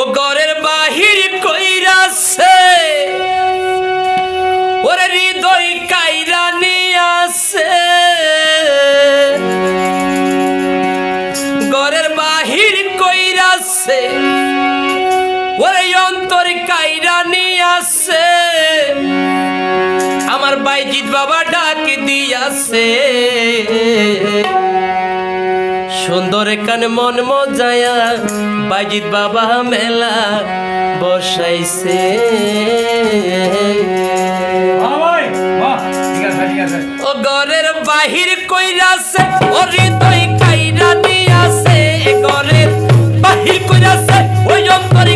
ও ঘরের বাহির কইরাছে। ওরে হৃদয় কাইরা নিয়াছে। ঘরের বাহির কইরাছে। ওরে অন্তর কাইরা নিয়াছে। আমার বাইজিৎ বাবা ডাক দিয়াছে। সুন্দর কান মন মজায়া বাজিত বাবা মেলা বসাইছে। ও ঘরের বাহির কইরাছে ও হৃদয় কাইরা দিয়াছে। ঘরের বাহির কইরাছে ওই অন্তরে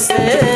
দিয়াছে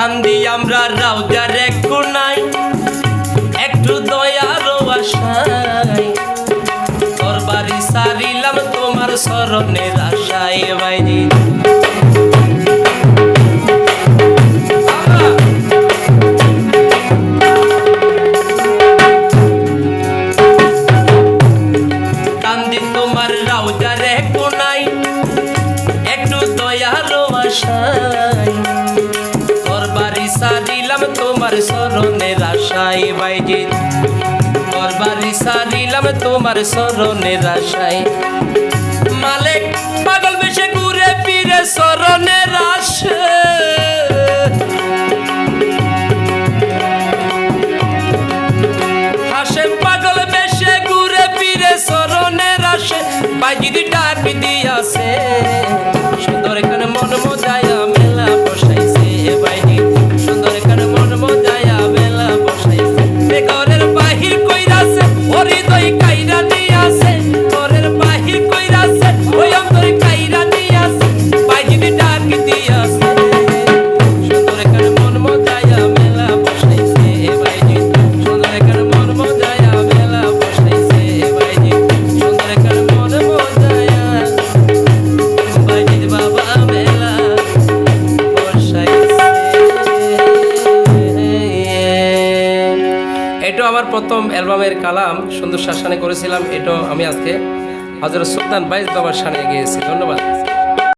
কান্দি আমরা রাউজার এক কোনাই একটু দয়ার আশাই তোর বাড়ি সারিলাম তোমার স্মরণের আশায় কান্দি তোমার রাউজার কোনাই একটু দয়ার আশাই তোর বাড়ি সারিলাম তোমার স্মরণের আশায় বাইজি তোর বাড়ি সারিলাম তোমার স্মরণের আশায়। মালিক, পাগল বেশে ঘুরে ফিরে স্মরণের আশে এটা আমার প্রথম অ্যালবামের কালাম, সুন্দর শাসানে করেছিলাম এটা আমি আজকে হাজার সুলতান বাইশ বাবার সানে গিয়েছি। ধন্যবাদ।